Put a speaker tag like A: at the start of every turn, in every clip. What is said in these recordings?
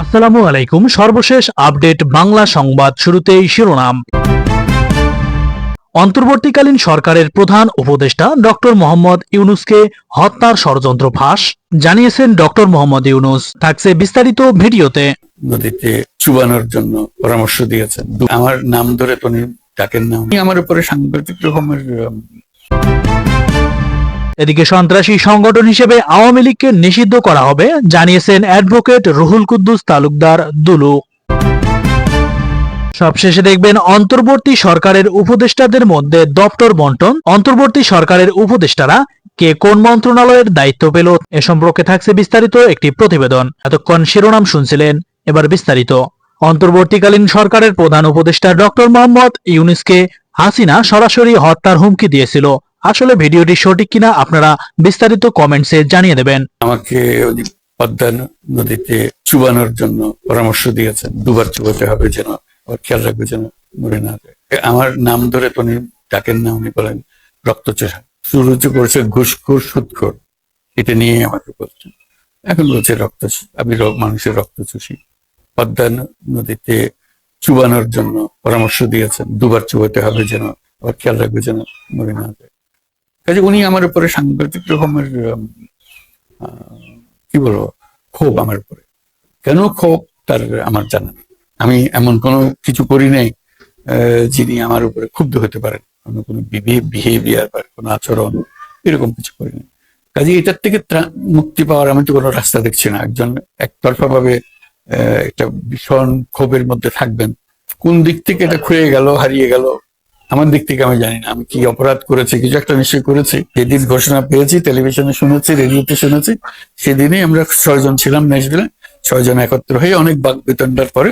A: আসসালামু আলাইকুম। সর্বশেষ আপডেট বাংলা সংবাদ শুরুতেই শিরোনাম। অন্তর্বর্তীকালীন সরকারের প্রধান উপদেষ্টা ডক্টর মোহাম্মদ ইউনুসকে হত্যার ষড়যন্ত্র ফাঁস জানিয়েছেন ডক্টর মোহাম্মদ ইউনুস। থাকছে বিস্তারিত ভিডিওতে।
B: নদীতে চুবানোর জন্য পরামর্শ দিয়েছেন। আমার নাম ধরে তো ডাকেন না। আমার উপরে সাংঘাতিক রকমের
A: এদিকে সন্ত্রাসী সংগঠন হিসেবে আওয়ামী লীগকে নিষিদ্ধ করা হবে, জানিয়েছেন অ্যাডভোকেট রুহুল কুদ্দুস তালুকদার দুলু। সবশেষে দেখবেন অন্তর্বর্তী সরকারের উপদেষ্টাদের মধ্যে দপ্তর বন্টন। অন্তর্বর্তী সরকারের উপদেষ্টারা কে কোন মন্ত্রণালয়ের দায়িত্ব পেল এ সম্পর্কে থাকছে বিস্তারিত একটি প্রতিবেদন। এতক্ষণ শিরোনাম শুনছিলেন এবার বিস্তারিত। অন্তর্বর্তীকালীন সরকারের প্রধান উপদেষ্টা ডক্টর মোহাম্মদ ইউনিসকে হাসিনা সরাসরি হত্যার হুমকি দিয়েছিল। আসলে ভিডিওটি সঠিক কিনা আপনারা বিস্তারিত কমেন্টসে জানিয়ে দেবেন।
B: আমাকে পদ্মা নদীতে চুবানোর জন্য পরামর্শ দিয়েছেন। দুবার চুবাতে হবে যেন খেয়াল রাখবে যেন মরে না আমার নাম ধরে তো উনি ডাকেন না, উনি বলেন রক্তচোষা শুরু এটা নিয়ে আমাকে বলছেন। এখন বলছে, রক্ত আমি মানুষের রক্ত চুষি। পদ্মা নদীতে চুবানোর জন্য পরামর্শ দিয়েছেন, দুবার চুবাতে হবে যেন, আবার খেয়াল রাখবে যেন মরে না যায়। কাজে উনি আমার উপরে সাংঘাতিক রকমের কি বলব, ক্ষোভ আমার উপরে। কেন ক্ষোভ? তার আমার জানা। আমি এমন কোনো কিছু করি নাই যিনি আমার উপরে ক্ষুব্ধ হতে পারেন। কোনো কোনো বিহেভিয়ার বা কোনো আচরণ এরকম কিছু করি নাই। কাজে এটার থেকে মুক্তি পাওয়ার আমি তো কোনো রাস্তা দেখছি না। একজন একতরফা ভাবে একটা ভীষণ ক্ষোভের মধ্যে থাকবেন। কোন দিক থেকে এটা খুয়ে গেল, হারিয়ে গেল আমার দিক থেকে আমি জানি না। আমি কি অপরাধ করেছি, কিছু একটা নিশ্চয় করেছি। যেদিন ঘোষণা পেয়েছি টেলিভিশনে শুনেছি রেডিওতে শুনেছি, সেদিনই আমরা ছয়জন ছিলাম নেশবিলে ছয়জন একত্র হয়ে অনেক বাক বিতণ্ডার পরে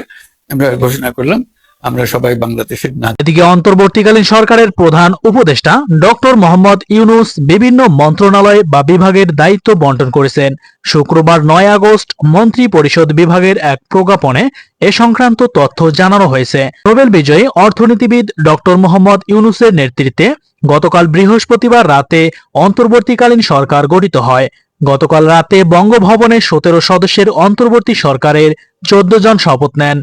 B: আমরা ঘোষণা করলাম আমরা সবাই বাংলাদেশের না
A: এদিকে অন্তর্বর্তীকালীন সরকারের প্রধান উপদেষ্টা ডক্টর মোহাম্মদ ইউনুস বিভিন্ন মন্ত্রণালয় বা বিভাগের দায়িত্ব বন্টন করেছেন। শুক্রবার নয় আগস্ট মন্ত্রী পরিষদ বিভাগের এক প্রজ্ঞাপনে এ সংক্রান্ত তথ্য জানানো হয়েছে। নোবেল বিজয়ী অর্থনীতিবিদ ডক্টর মোহাম্মদ ইউনুসের নেতৃত্বে গতকাল বৃহস্পতিবার রাতে অন্তর্বর্তীকালীন সরকার গঠিত হয়। গতকাল রাতে বঙ্গভবনে সতেরো সদস্যের অন্তর্বর্তী সরকারের চোদ্দ জন শপথ নেন।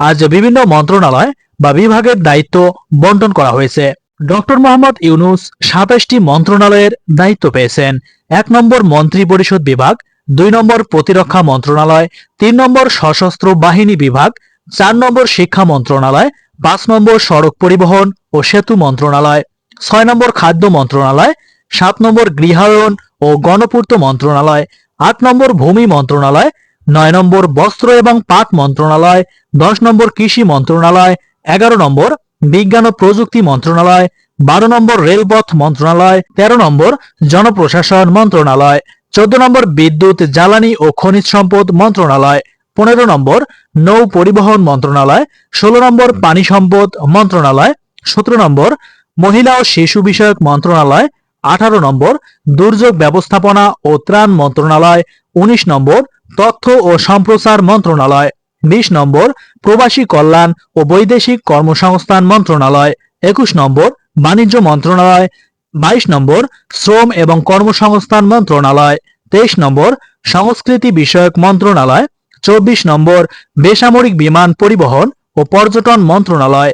A: আজ বিভিন্ন মন্ত্রণালয় বা বিভাগের দায়িত্ব বন্টন করা হয়েছে। ডক্টর মোহাম্মদ ইউনুস সাতাশটি মন্ত্রণালয়ের দায়িত্ব পেয়েছেন। এক নম্বর মন্ত্রী পরিষদ বিভাগ, দুই নম্বর প্রতিরক্ষা মন্ত্রণালয়, তিন নম্বর সশস্ত্র বাহিনী বিভাগ, চার নম্বর শিক্ষা মন্ত্রণালয়, পাঁচ নম্বর সড়ক পরিবহন ও সেতু মন্ত্রণালয়, ছয় নম্বর খাদ্য মন্ত্রণালয়, সাত নম্বর গৃহায়ন ও গণপূর্ত মন্ত্রণালয়, আট নম্বর ভূমি মন্ত্রণালয় নয় নম্বর বস্ত্র এবং পাট মন্ত্রণালয়, দশ নম্বর কৃষি মন্ত্রণালয়, এগারো নম্বর বিজ্ঞান ও প্রযুক্তি মন্ত্রণালয়, বারো নম্বর রেলপথ মন্ত্রণালয়, তেরো নম্বর জনপ্রশাসন মন্ত্রণালয়, চোদ্দ নম্বর বিদ্যুৎ, জ্বালানি ও খনিজ সম্পদ মন্ত্রণালয়, পনেরো নম্বর নৌ পরিবহন মন্ত্রণালয়, ষোলো নম্বর পানি সম্পদ মন্ত্রণালয়, সতেরো নম্বর মহিলা ও শিশু বিষয়ক মন্ত্রণালয়, আঠারো নম্বর দুর্যোগ ব্যবস্থাপনা ও ত্রাণ মন্ত্রণালয়, উনিশ নম্বর তথ্য ও সম্প্রচার মন্ত্রণালয়। বিশ নম্বর, প্রবাসী কল্যাণ ও বৈদেশিক কর্মসংস্থান মন্ত্রণালয়। একুশ নম্বর, বাণিজ্য মন্ত্রণালয়। বাইশ নম্বর, শ্রম এবং কর্মসংস্থান মন্ত্রণালয়। তেইশ নম্বর, সংস্কৃতি বিষয়ক মন্ত্রণালয়। চব্বিশ নম্বর, বেসামরিক বিমান পরিবহন ও পর্যটন মন্ত্রণালয়।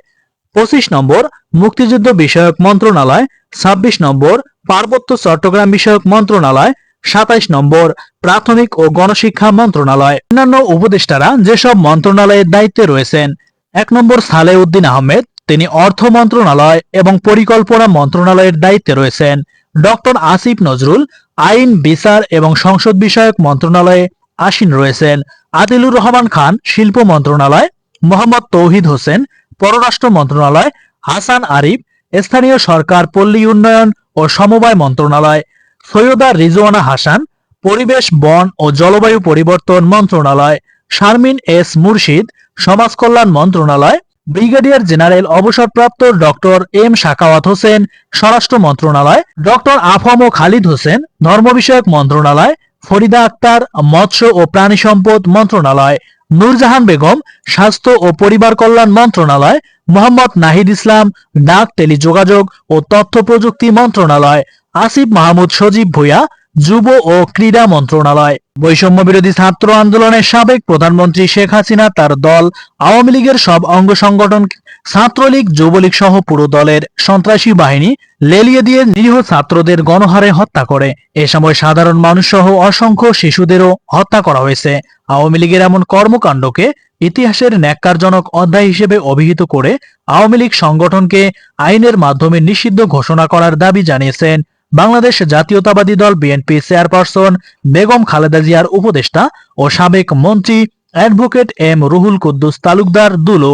A: পঁচিশ নম্বর, মুক্তিযুদ্ধ বিষয়ক মন্ত্রণালয়। ছাব্বিশ নম্বর, পার্বত্য চট্টগ্রাম বিষয়ক মন্ত্রণালয়। সাতাইশ নম্বর প্রাথমিক ও গণশিক্ষা মন্ত্রণালয়। অন্যান্য উপদেষ্টারা যেসব মন্ত্রণালয়ের দায়িত্বে রয়েছেন, এক নম্বর সালে উদ্দিন আহমেদ, তিনি অর্থ মন্ত্রণালয় এবং পরিকল্পনা মন্ত্রণালয়ের দায়িত্বে রয়েছেন। ডক্টর আসিফ নজরুল, আইন, বিচার এবং সংসদ বিষয়ক মন্ত্রণালয়ে আসীন রয়েছেন। আদিলুর রহমান খান, শিল্প মন্ত্রণালয়, মোহাম্মদ তৌহিদ হোসেন, পররাষ্ট্র মন্ত্রণালয়, হাসান আরিফ, স্থানীয় সরকার, পল্লী উন্নয়ন ও সমবায় মন্ত্রণালয়। সৈয়দা রিজওয়ানা হাসান, পরিবেশ, বন ও জলবায়ু পরিবর্তন মন্ত্রণালয়, শারমিন এস মুর্শিদ, সমাজ কল্যাণ মন্ত্রণালয়, ব্রিগেডিয়ার জেনারেল অবসরপ্রাপ্ত ডক্টর এম শাকাওয়াত হোসেন, স্বরাষ্ট্র মন্ত্রণালয়, ডক্টর আফম ও খালিদ হোসেন, ধর্ম বিষয়ক মন্ত্রণালয়, ফরিদা আক্তার, মৎস্য ও প্রাণী সম্পদ মন্ত্রণালয়, নূরজাহান বেগম, স্বাস্থ্য ও পরিবার কল্যাণ মন্ত্রণালয়, মোহাম্মদ নাহিদ ইসলাম, ডাক টেলিযোগাযোগ ও তথ্য প্রযুক্তি মন্ত্রণালয় আসিফ মাহমুদ, সজীব ভুইয়া, যুব ও ক্রীড়া মন্ত্রণালয়। বৈষম্য বিরোধী ছাত্র আন্দোলনের সাবেক প্রধানমন্ত্রী শেখ হাসিনা তার দল, আওয়ামী লীগের সব অঙ্গ সংগঠন, ছাত্রলীগ, যুবলীগ সহ পুরো দলের সন্ত্রাসী বাহিনী লেলিয়ে দিয়ে নিরীহ ছাত্রদের গণহারে হত্যা করে। এ সময় সাধারণ মানুষ সহ অসংখ্য শিশুদেরও হত্যা করা হয়েছে। আওয়ামী লীগের এমন কর্মকাণ্ডকে ইতিহাসের ন্যাক্কারজনক অধ্যায় হিসেবে অভিহিত করে আওয়ামী লীগ সংগঠনকে আইনের মাধ্যমে নিষিদ্ধ ঘোষণা করার দাবি জানিয়েছেন বাংলাদেশ জাতীয়তাবাদী দল বিএনপি চেয়ারপারসন বেগম খালেদা জিয়ার উপদেষ্টা ও সাবেক মন্ত্রী অ্যাডভোকেট এম রুহুল কুদ্দুস তালুকদার দুলো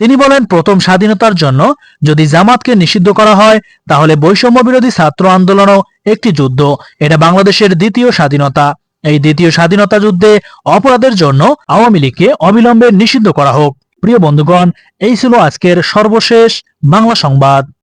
A: তিনি বলেন, প্রথম স্বাধীনতার জন্য যদি জামাতকে নিষিদ্ধ করা হয়, তাহলে বৈষম্য বিরোধী ছাত্র আন্দোলনও একটি যুদ্ধ। এটা বাংলাদেশের দ্বিতীয় স্বাধীনতা। এই দ্বিতীয় স্বাধীনতা যুদ্ধে অপরাধের জন্য আওয়ামী লীগকে অবিলম্বে নিষিদ্ধ করা হোক। প্রিয় বন্ধুগণ, এই ছিল আজকের সর্বশেষ বাংলা সংবাদ।